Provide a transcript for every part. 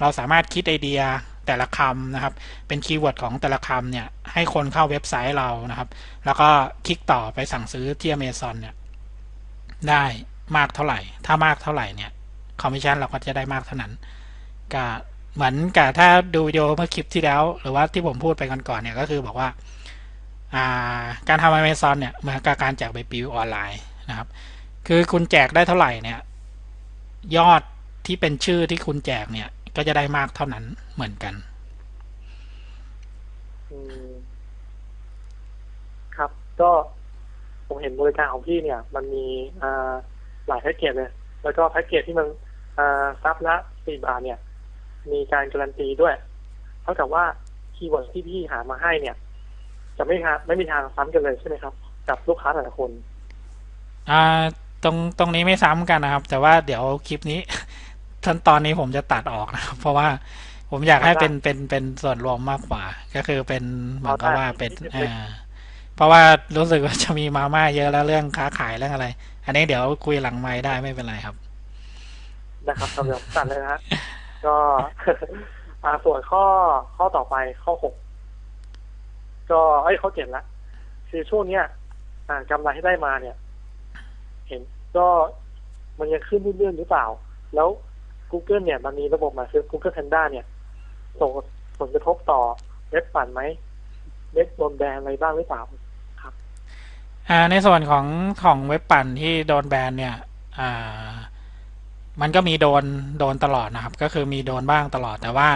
เราสามารถคิดไอเดียแต่ละคำนะครับ เป็นคีย์เวิร์ดของแต่ละคำเนี่ย ให้คนเข้าเว็บไซต์เรานะครับ แล้วก็คลิกต่อไปสั่งซื้อที่ Amazon เนี่ย ได้มากเท่าไหร่ ถ้ามากเท่าไหร่เนี่ยคอมมิชชั่นเราก็จะได้มากเท่านั้นก็เหมือนกับถ้าดูวิดีโอเมื่อคลิปที่แล้ว หรือว่าที่ผมพูดไปก่อนๆเนี่ยก็คือบอกว่าการทำ Amazon เนี่ยเหมือนกับการแจกใบปลิวออนไลน์นะครับ คือคุณแจกได้เท่าไหร่เนี่ย ยอดที่เป็นชื่อที่คุณแจกเนี่ย ก็จะได้มากเท่านั้นเหมือนกันครับ ก็ผมเห็นบริการของพี่เนี่ย มันมีอ่าหลายแพ็กเกจเลย แล้วก็แพ็กเกจที่มันอ่าซับละสี่บาทเนี่ย มีการการันตีด้วย เท่ากับว่าคีย์เวิร์ดที่พี่หามาให้เนี่ย จะไม่ทางไม่มีทางซ้ำกันเลยใช่ไหมครับ กับลูกค้าแต่ละคน อ่าตรงตรงนี้ไม่ซ้ำกันนะครับ แต่ว่าเดี๋ยวคลิปนี้ ท่านตอนนี้ผมจะตัดออกนะครับ เพราะว่าผมอยากให้เป็นเป็นเป็นส่วนรวมมากกว่า ก็คือเป็นเหมือนกับว่าเป็นอ่าเพราะว่ารู้สึกว่าจะมีมาม่าเยอะแล้วเรื่องค้าขายเรื่องอะไร อันนี้เดี๋ยวคุยหลังไม้ได้ไม่เป็นไรครับ นะครับสำหรับตัดเลยนะฮะก็อ่าส่วนข้อข้อต่อไปข้อหกก็ไอ้ยข้อเจ็ดละคือช่วงเนี้ย อ่ากำไรที่ได้มาเนี่ย เห็นก็มันยังขึ้นเรื่อยๆหรือเปล่า แล้ว Google เนี่ยมันมีระบบมาคือ Google Panda เนี่ยส่งผลกระทบต่อเว็บปั่นไหมเว็บโดนแบนอะไรบ้างหรือเปล่าครับอ่าในส่วนของของเว็บปั่นที่โดนแบนเนี่ยอ่ามันก็มีโดนโดนตลอดนะครับ ก็คือมีโดนบ้างตลอดแต่ว่า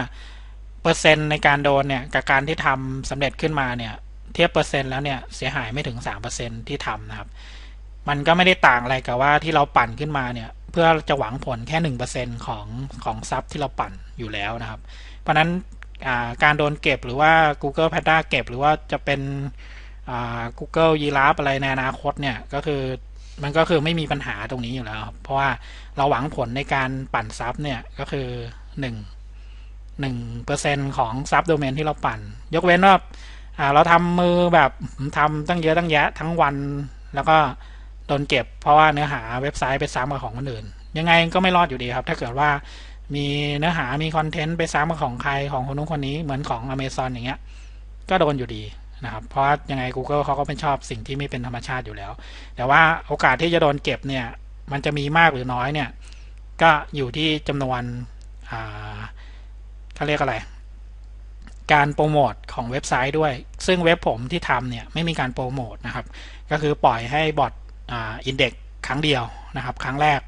เปอร์เซ็นต์ในการโดนเนี่ยกับการที่ทำสำเร็จขึ้นมาเนี่ย เทียบเปอร์เซ็นต์แล้วเนี่ยเสียหายไม่ถึงสามเปอร์เซ็นที่ทำนะครับ มันก็ไม่ได้ต่างอะไรกับว่าที่เราปั่นขึ้นมาเนี่ย เพื่อจะหวังผลแค่หนึ่งเปอร์เซ็นของของซับที่เราปั่นอยู่แล้วนะครับ เพราะนั้นการโดนเก็บหรือว่า Google Panda เก็บหรือว่าจะเป็น Google Giraffe อะไรในอนาคตเนี่ยก็คือมันก็คือไม่มีปัญหาตรงนี้อยู่แล้ว เพราะว่าเราหวังผลในการปั่นซับเนี่ยก็คือหนึ่งหนึ่งเปอร์เซ็นของซับโดเมนที่เราปั่น ยกเว้นว่าเราทำมือแบบทำตั้งเยอะตั้งแยะทั้งวันแล้วก็ โดนเก็บ เพราะว่าเนื้อหาเว็บไซต์ไปซ้ำกับของคนอื่น ยังไงก็ไม่รอดอยู่ดีครับ ถ้าเกิดว่ามีเนื้อหามีคอนเทนต์ไปซ้ำกับของใครของคนนู้นคนนี้เหมือนของ Amazon อย่างเงี้ย ก็โดนอยู่ดีนะครับ เพราะยังไง Google เขาก็ไม่ชอบสิ่งที่ไม่เป็นธรรมชาติอยู่แล้ว แต่ว่าโอกาสที่จะโดนเก็บเนี่ย มันจะมีมากหรือน้อยเนี่ย ก็อยู่ที่จำนวนอ่าเขาเรียกอะไร การโปรโมทของเว็บไซต์ด้วย ซึ่งเว็บผมที่ทำเนี่ยไม่มีการโปรโมทนะครับ ก็คือปล่อยให้บอท อ่าอินเด็กครั้งเดียวนะครับ ครั้งแรก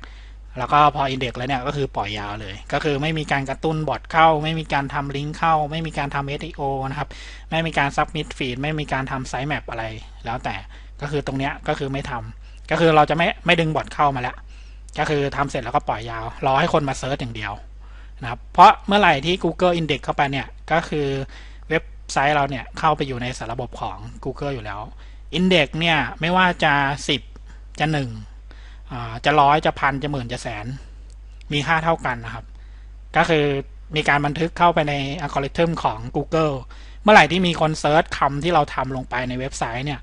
แล้วก็พออินเด็กแล้วเนี่ยก็คือปล่อยยาวเลย ก็คือไม่มีการกระตุ้นบอทเข้า ไม่มีการทำลิงก์เข้า ไม่มีการทำ SEO นะครับ ไม่มีการซับมิดฟีดไม่มีการทำไซต์แมปอะไร แล้วแต่ก็คือตรงเนี้ยก็คือไม่ทำก็คือเราจะไม่ไม่ดึงบอทเข้ามาแล้ว ก็คือทำเสร็จแล้วก็ปล่อยยาว รอให้คนมาเซิร์ชอย่างเดียวนะครับ เพราะเมื่อไหร่ที่ Google Index เข้าไปเนี่ยก็คือเว็บไซต์เราเนี่ยเข้าไปอยู่ในสารระบบของ Google อยู่แล้ว Index เนี่ยไม่ว่าจะ 10 จะ1จะร้อยจะพันจะหมื่นจะแสน มีค่าเท่ากันนะครับ ก็คือมีการบันทึกเข้าไปในอัลกอริทึมของ Google เมื่อไหร่ที่มีคนเซิร์ชคำที่เราทำลงไปในเว็บไซต์เนี่ย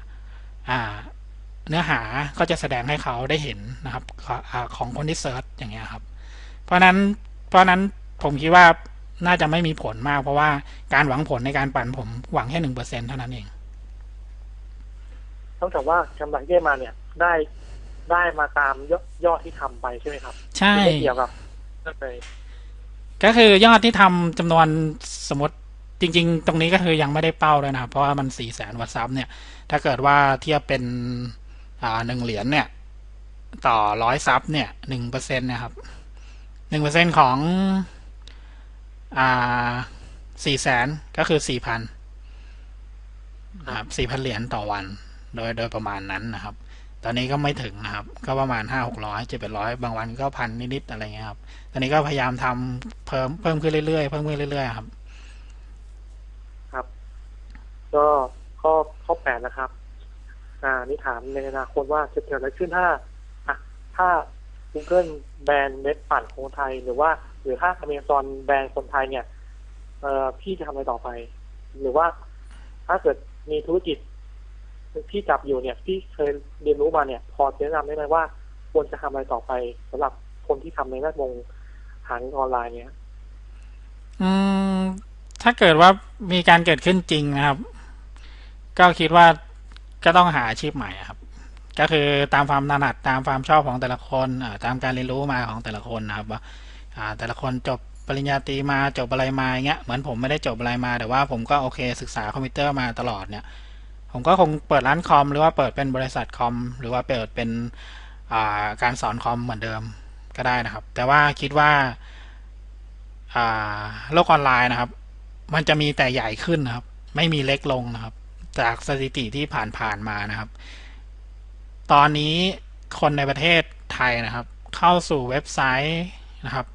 เนื้อหาก็จะแสดงให้เขาได้เห็นนะครับของคนที่เซิร์ชอย่างเงี้ยครับ เพราะนั้นเพราะนั้นผมคิดว่าน่าจะไม่มีผลมาก เพราะว่าการหวังผลในการปั่นผมหวังแค่หนึ่งเปอร์เซ็นเท่านั้นเองต้องแต่ว่ากำไรได้มาเนี่ยได้ ได้มาตามยอดยอดที่ทำไปใช่ไหมครับ ใช่ไม่เกี่ยวกับนั่นเลยก็คือยอดที่ทำจำนวนสมมติจริง ๆ ตรงนี้ก็คือยังไม่ได้เป้าเลยนะเพราะว่ามันสี่แสนวัตซับเนี่ย ถ้าเกิดว่าเทียบเป็นอ่าหนึ่งเหรียญเนี่ย ต่อร้อยซับเนี่ยหนึ่งเปอร์เซ็นต์นะครับหนึ่งเปอร์เซ็นของอ่าสี่แสนก็คือสี่พันครับสี่พันเหรียญต่อวัน โดยโดยประมาณนั้นนะครับ ตอนนี้ก็ไม่ถึงนะครับ ก็ประมาณห้าหกร้อยเจ็ดแปดร้อยบางวันก็พันนิดๆอะไรเงี้ยครับ ตอนนี้ก็พยายามทำเพิ่มเพิ่มขึ้นเรื่อยๆเพิ่มขึ้นเรื่อยๆครับ ครับ ก็ข้อข้อแปดนะครับ อ่านี่ถามในอนาคตว่าจะเกิดอะไรขึ้นถ้าอะถ้า Google แบนเว็บปั่นของไทยหรือว่า หรือถ้า Amazon แบนคนไทยเนี่ยเอ่อพี่จะทำอะไรต่อไป หรือว่าถ้าเกิดมีธุรกิจ ที่จับอยู่เนี่ยที่เคยเรียนรู้มาเนี่ย พอจะแนะนำได้ไหมว่า ควรจะทำอะไรต่อไปสำหรับคนที่ทำในแวดวงหาเงินออนไลน์เนี่ย อืม ถ้าเกิดว่ามีการเกิดขึ้นจริงนะครับ ก็คิดว่าก็ต้องหาอาชีพใหม่ครับ ก็คือตามความถนัดตามความชอบของแต่ละคนตามการเรียนรู้มาของแต่ละคนนะครับว่าแต่ละคนจบปริญญาตรีมาจบอะไรมาอย่างเงี้ยเหมือนผมไม่ได้จบอะไรมาแต่ว่าผมก็โอเคศึกษาคอมพิวเตอร์มาตลอดเนี่ย ผมก็คงเปิดร้านคอม หรือว่าเปิดเป็นบริษัทคอม หรือว่าเปิดเป็นาการสอนคอมเหมือนเดิมก็ได้นะครับ แต่ว่าคิดว่าอ่าโลกออนไลน์นะครับ มันจะมีแต่ใหญ่ขึ้นนะครับ ไม่มีเล็กลงนะครับ จากสถิติที่ผ่านๆมานะครับ ตอนนี้คนในประเทศไทยนะครับ เข้าสู่เว็บไซต์นะครับ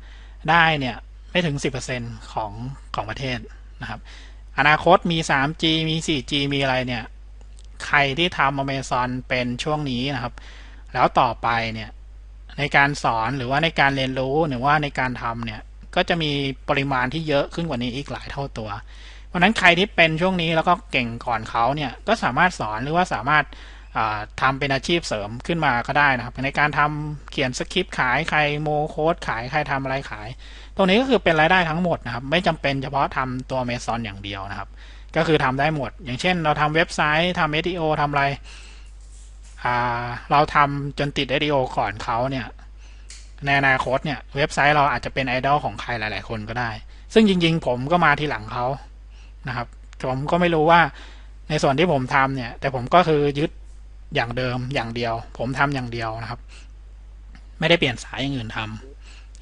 ได้เนี่ยไม่ถึง 10%ของของประเทศนะครับ อนาคตมี 3G มี 4G มีอะไรเนี่ย ใครที่ทำ Amazon เป็นช่วงนี้นะครับ แล้วต่อไปเนี่ยในการสอนหรือว่าในการเรียนรู้หรือว่าในการทำเนี่ยก็จะมีปริมาณที่เยอะขึ้นกว่านี้อีกหลายเท่าตัว เพราะนั้นใครที่เป็นช่วงนี้แล้วก็เก่งก่อนเขาเนี่ยก็สามารถสอนหรือว่าสามารถทำเป็นอาชีพเสริมขึ้นมาก็ได้นะครับ ในการทำเขียนสคริปต์ขายใครโมโค้ดขายใครทำอะไรขาย ตรงนี้ก็คือเป็นรายได้ทั้งหมดนะครับ ไม่จำเป็นเฉพาะทำตัว Amazon อย่างเดียวนะครับ ก็คือทำได้หมด อย่างเช่น เราทำเว็บไซต์ทำ SEO ทำอะไรเราทำจนติด SEO ก่อนเขาเนี่ยในอนาคตเนี่ยเว็บไซต์เราอาจจะเป็นไอดอลของใครหลาย ๆ คนก็ได้ ซึ่งจริง ๆ ผมก็มาทีหลังเขานะครับผมก็ไม่รู้ว่าในส่วนที่ผมทำเนี่ย แต่ผมก็คือยึดอย่างเดิมอย่างเดียว ผมทำอย่างเดียวนะครับ ไม่ได้เปลี่ยนสายอย่างอื่นทำ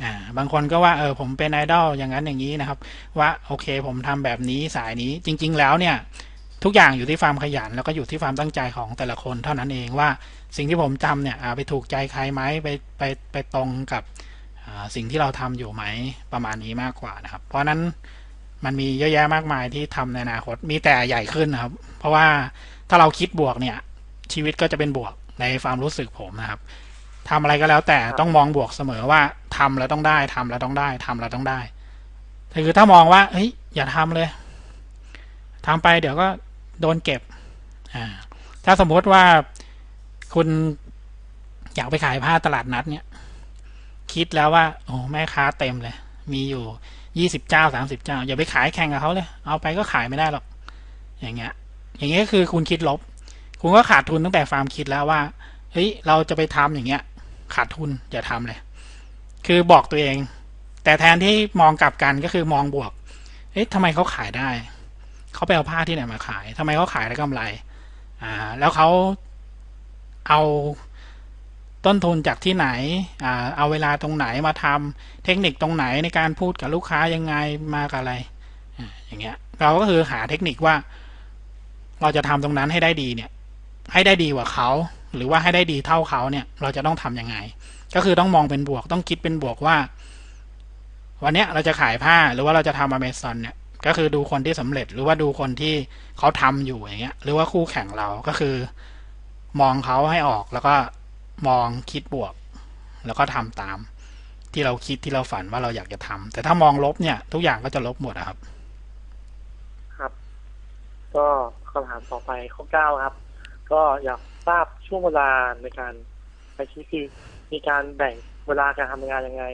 อ่าบางคนก็ว่าเออผมเป็นไอดอลอย่างนั้นอย่างนี้นะครับ ว่าโอเคผมทำแบบนี้สายนี้จริง ๆ แล้วเนี่ยทุกอย่างอยู่ที่ความขยันแล้วก็อยู่ที่ความตั้งใจของแต่ละคนเท่านั้นเองว่าสิ่งที่ผมจำเนี่ยไปถูกใจใครไหมไปไปไปตรงกับสิ่งที่เราทำอยู่ไหมประมาณนี้มากกว่านะครับ เพราะนั้นมันมีเยอะแยะมากมายที่ทำในอนาคตมีแต่ใหญ่ขึ้นนะครับ เพราะว่าถ้าเราคิดบวกเนี่ยชีวิตก็จะเป็นบวกในความรู้สึกผมนะครับ ทำอะไรก็แล้วแต่ต้องมองบวกเสมอว่าทำแล้วต้องได้ทำแล้วต้องได้ทำแล้วต้องได้คือถ้ามองว่าเฮ้ยอย่าทำเลยทำไปเดี๋ยวก็โดนเก็บอ่าถ้าสมมติว่าคุณอยากไปขายผ้าตลาดนัดเนี่ย คิดแล้วว่า โอ้แม่ค้าเต็มเลย มีอยู่ยี่สิบเจ้าสามสิบเจ้า อย่าไปขายแข่งกับเขาเลย เอาไปก็ขายไม่ได้หรอก อย่างเงี้ย อย่างเงี้ยคือคุณคิดลบ คุณก็ขาดทุนตั้งแต่ฟาร์มคิดแล้วว่า เฮ้ย เราจะไปทำอย่างเงี้ย ขาดทุนอย่าทำเลย คือบอกตัวเอง แต่แทนที่มองกลับกันก็คือมองบวก เอ๊ะทำไมเขาขายได้ เขาไปเอาผ้าที่ไหนมาขายทำไมเขาขายได้กำไร อ่า แล้วเขาเอาต้นทุนจากที่ไหน อ่า เอาเวลาตรงไหนมาทำเทคนิคตรงไหนในการพูดกับลูกค้ายังไงมากับอะไรอย่างเงี้ย เราก็คือหาเทคนิคว่า เราจะทำตรงนั้นให้ได้ดีเนี่ย ให้ได้ดีกว่าเขา หรือว่าให้ได้ดีเท่าเขาเนี่ยเราจะต้องทํำยังไง ก็คือต้องมองเป็นบวกต้องคิดเป็นบวกว่า วันเนี้ยเราจะขายผ้าหรือว่าเราจะทำอเมซอนเนี่ยก็คือดูคนที่สำเร็จหรือว่าดูคนที่เขาทำอยู่อย่างเงี้ย หรือว่าคู่แข่งเราก็คือ มองเขาให้ออกแล้วก็มองคิดบวก แล้วก็ทำตาม ที่เราคิดที่เราฝันว่าเราอยากจะทำแต่ถ้ามองลบเนี่ย ทุกอย่างก็จะลบหมดครับ ครับ ก็คำถามต่อไปข้อเก้าครับ ก็อยาก ทราบช่วงเวลาในการใช้ชีวิตคือมีการแบ่งเวลาการทำงานยังไง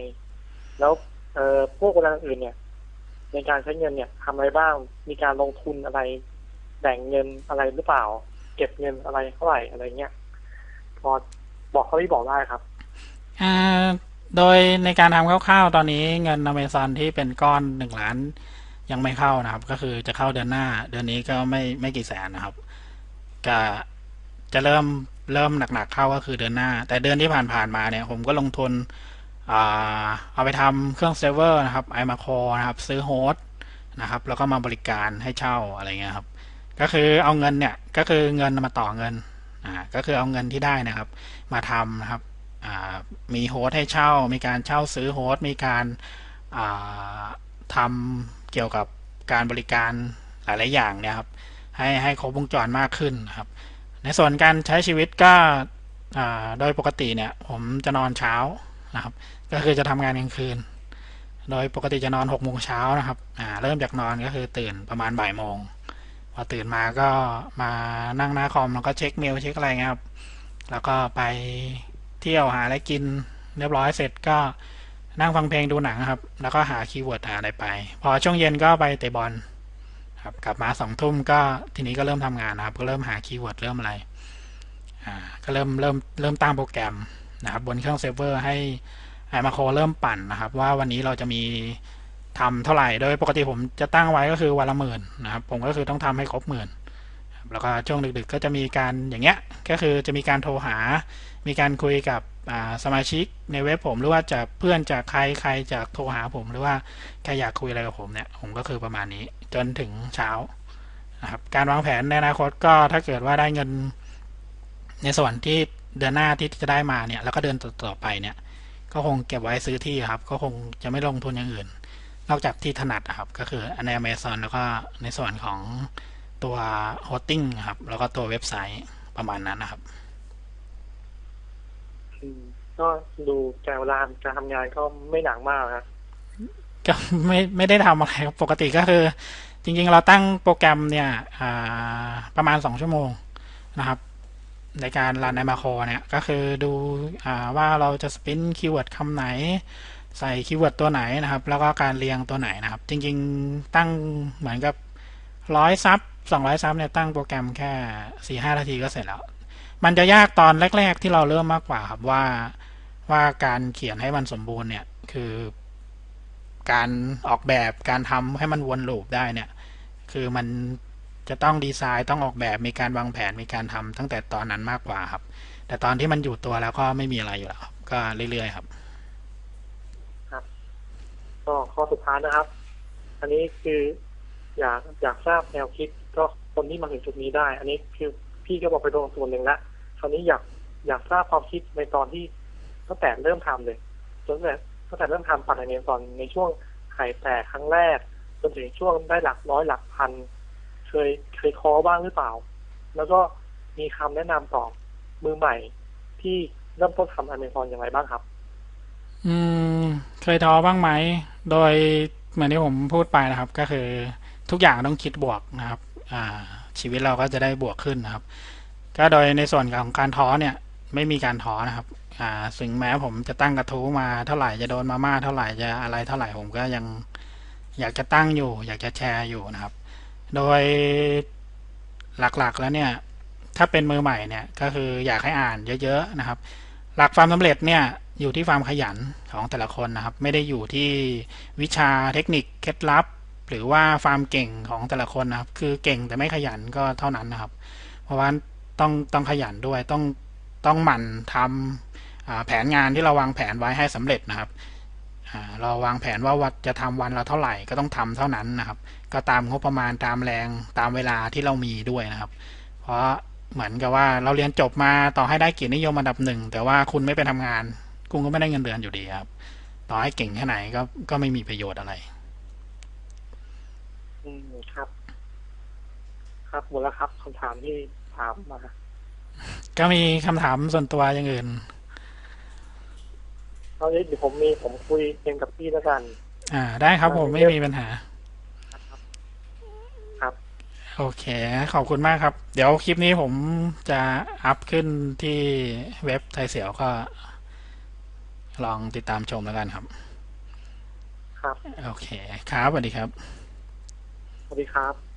แล้วเออพวกเวลาอื่นเนี่ย ในการใช้เงินเนี่ยทำอะไรบ้าง มีการลงทุนอะไร แบ่งเงินอะไรหรือเปล่า เก็บเงินอะไรเท่าไหร่อะไรเงี้ยพอบอกเขาที่บอกได้ครับอ่าโดยในการทำคร่าวๆตอนนี้เงินอเมซอนที่เป็นก้อนหนึ่งล้านยังไม่เข้านะครับ ก็คือจะเข้าเดือนหน้า เดือนนี้ก็ไม่ไม่กี่แสนนะครับก็ จะเริ่มเริ่มหนักๆเข้าก็คือเดือนหน้า แต่เดือนที่ผ่านๆมาเนี่ย ผมก็ลงทุนเอาไปทำเครื่องเซิร์ฟเวอร์นะครับไอมาคอนะครับ ซื้อโฮสต์นะครับ แล้วก็มาบริการให้เช่าอะไรเงี้ยครับ ก็คือเอาเงินเนี่ย ก็คือเงินมาต่อเงินอ่าก็คือเอาเงินที่ได้นะครับ มาทำนะครับอ่ามีโฮสต์ให้เช่า มีการเช่าซื้อโฮสต์มีการอ่าทำเกี่ยวกับการบริการหลายๆอย่างเนี่ยครับให้ให้ครบวงจรมากขึ้นนครับ ในส่วนการใช้ชีวิตก็โดยปกติเนี่ยผมจะนอนเช้านะครับ ก็คือจะทำงานกลางคืน โดยปกติจะนอนหกโมงเช้านะครับเริ่มจากนอนก็คือตื่นประมาณบ่ายโมงพอตื่นมาก็มานั่งหน้าคอมแล้วก็เช็คเมลเช็คอะไรเงี้ยครับ แล้วก็ไปเที่ยวหาอะไรกินเรียบร้อยเสร็จก็นั่งฟังเพลงดูหนังครับ แล้วก็หาคีย์เวิร์ดหาอะไรไป พอช่วงเย็นก็ไปเตะบอล ครับกลับมาสองทุ่มก็ทีนี้ก็เริ่มทำงานนะครับ ก็เริ่มหาคีย์เวิร์ดเริ่มอะไรอ่าก็เริ่มเริ่มเริ่มตั้งโปรแกรมนะครับ บนเครื่องเซิร์ฟเวอร์ให้ไอมาโครเริ่มปั่นนะครับ ว่าวันนี้เราจะมีทำเท่าไหร่ โดยปกติผมจะตั้งไว้ก็คือวันละหมื่นนะครับ ผมก็คือต้องทำให้ครบหมื่นแล้วก็ช่วงดึกๆ ก็จะมีการอย่างเงี้ยก็คือจะมีการโทรหา มีการคุยกับ สมาชิกในเว็บผมหรือว่าจากเพื่อนจากใครใครจากโทรหาผม หรือว่าใครอยากคุยอะไรกับผมเนี่ยผมก็คือประมาณนี้จนถึงเช้านะครับการวางแผนในอนาคตก็ถ้าเกิดว่าได้เงิน ในส่วนที่เดือนหน้าที่จะได้มาเนี่ยแล้วก็เดือนต่อไปเนี่ย ก็คงเก็บไว้ซื้อที่ครับ ก็คงจะไม่ลงทุนอย่างอื่น นอกจากที่ถนัดครับ ก็คือใน Amazon แล้วก็ในส่วนของตัว hosting ครับแล้วก็ตัวเว็บไซต์ประมาณนั้นนะครับ ก็ดูการเวลาการทำงานก็ไม่หนักมากครับก็ไม่ไม่ได้ทำอะไรครับปกติก็คือ จริงๆ เราตั้งโปรแกรมเนี่ยประมาณสองชั่วโมงนะครับ ในการรันในมาครเนี่ยก็คือดูอว่าเราจะสปินคีย์เวิร์ดคำไหน ใส่คีย์เวิร์ดตัวไหนนะครับ แล้วก็การเรียงตัวไหนนะครับ จริงๆตั้งเหมือนกับร้อยซับสองร้อยซับเนี่ยตั้งโปรแกรมแค่สี่ห้านาทีก็เสร็จแล้ว มันจะยากตอนแรก ๆ ที่เราเริ่มมากกว่าครับว่าว่าการเขียนให้มันสมบูรณ์เนี่ยคือ การออกแบบการทำให้มันวนลูปได้เนี่ย คือมันจะต้องดีไซน์ต้องออกแบบมีการวางแผนมีการทำตั้งแต่ตอนนั้นมากกว่าครับ แต่ตอนที่มันอยู่ตัวแล้วก็ไม่มีอะไรอยู่แล้วครับก็เรื่อยๆครับก็ข้อสุดท้ายนะครับ อันนี้คืออยากอยากทราบแนวคิดก็คนที่มาถึงจุดนี้ได้ อันนี้คือพี่ก็บอกไปโดนส่วนหนึ่งละ คราวนี้อยากอยากทราบความคิดในตอนที่ตั้งแต่เริ่มทำเลยจนแต่ตั้งแต่เริ่มทำปั่นในเมตอนในช่วงไข่แตกครั้งแรกจนถึงช่วงได้หลักร้อยหลักพัน เคยเคยคอบ้างหรือเปล่า แล้วก็มีคำแนะนำต่อมือใหม่ที่เริ่มต้นทำอเมซอนอย่างไรบ้างครับ อืม เคยท้อบ้างไหม โดยเหมือนที่ผมพูดไปนะครับ ก็คือทุกอย่างต้องคิดบวกนะครับ อ่า ชีวิตเราก็จะได้บวกขึ้นนะครับ ก็โดยในส่วนของการท้อเนี่ยไม่มีการท้อนะครับอ่าถึงแม้ผมจะตั้งกระทู้มาเท่าไหร่จะโดนมาม่าเท่าไหร่จะอะไรเท่าไหร่ผมก็ยังอยากจะตั้งอยู่ อยากจะแชร์อยู่นะครับ โดยหลักๆแล้วเนี่ยถ้าเป็นมือใหม่เนี่ยก็คืออยากให้อ่านเยอะๆนะครับ หลักความสำเร็จเนี่ยอยู่ที่ความขยันของแต่ละคนนะครับ ไม่ได้อยู่ที่วิชาเทคนิคเคล็ดลับ หรือว่าความเก่งของแต่ละคนนะครับ คือเก่งแต่ไม่ขยันก็เท่านั้นนะครับ เพราะว่า ต้องต้องขยันด้วยต้องต้องหมั่นทำแผนงานที่เราวางแผนไว้ให้สำเร็จนะครับเราวางแผนว่าวัดจะทำวันเราเท่าไหร่ก็ต้องทำเท่านั้นนะครับ ก็ตามงบประมาณตามแรงตามเวลาที่เรามีด้วยนะครับ เพราะเหมือนกับว่าเราเรียนจบมาต่อให้ได้เกียรตินิยมอันดับหนึ่งแต่ว่าคุณไม่ไปทำงาน คุณก็ไม่ได้เงินเดือนอยู่ดีครับ ต่อให้เก่งแค่ไหนก็ก็ไม่มีประโยชน์อะไรอืมครับ ครับหมดแล้วครับคำถามที่ ถามมา ก็มีคำถามส่วนตัวอย่างอื่นตอนนี้เดี๋ยวผมมีผมคุยเองกับพี่แล้วกัน อ่า ได้ครับผมไม่มีปัญหา ครับ โอเค ขอบคุณมากครับ เดี๋ยวคลิปนี้ผมจะอัพขึ้นที่เว็บไทยเสียวก็ ลองติดตามชมแล้วกันครับ ครับ โอเค ครับสวัสดีครับ สวัสดีครับ